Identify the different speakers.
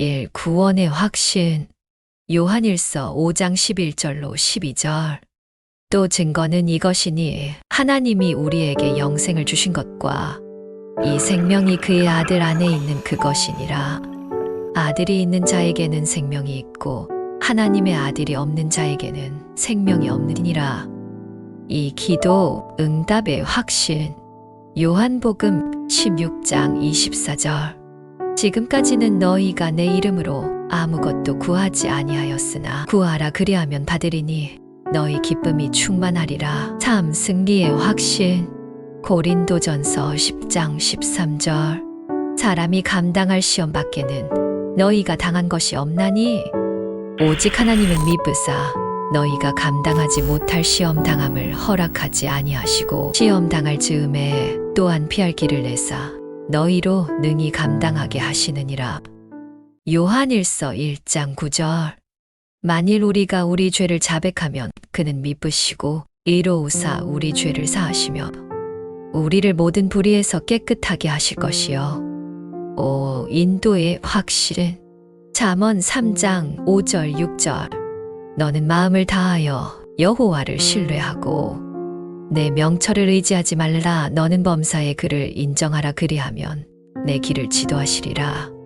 Speaker 1: 1. 구원의 확신. 요한일서 5장 11절로 12절. 또 증거는 이것이니 하나님이 우리에게 영생을 주신 것과 이 생명이 그의 아들 안에 있는 그것이니라. 아들이 있는 자에게는 생명이 있고 하나님의 아들이 없는 자에게는 생명이 없느니라. 이 기도 응답의 확신. 요한복음 16장 24절. 지금까지는 너희가 내 이름으로 아무것도 구하지 아니하였으나 구하라 그리하면 받으리니 너희 기쁨이 충만하리라. 참 승리의 확신. 고린도전서 10장 13절. 사람이 감당할 시험 밖에는 너희가 당한 것이 없나니 오직 하나님은 미쁘사 너희가 감당하지 못할 시험 당함을 허락하지 아니하시고 시험 당할 즈음에 또한 피할 길을 내사 너희로 능히 감당하게 하시느니라. 요한일서 1장 9절. 만일 우리가 우리 죄를 자백하면 그는 미쁘시고 이로우사 우리 죄를 사하시며 우리를 모든 불의에서 깨끗하게 하실 것이요. 오 인도의 확실은 잠언 3장 5절 6절. 너는 마음을 다하여 여호와를 신뢰하고 내 명철을 의지하지 말라. 너는 범사의 그를 인정하라 그리하면 내 길을 지도하시리라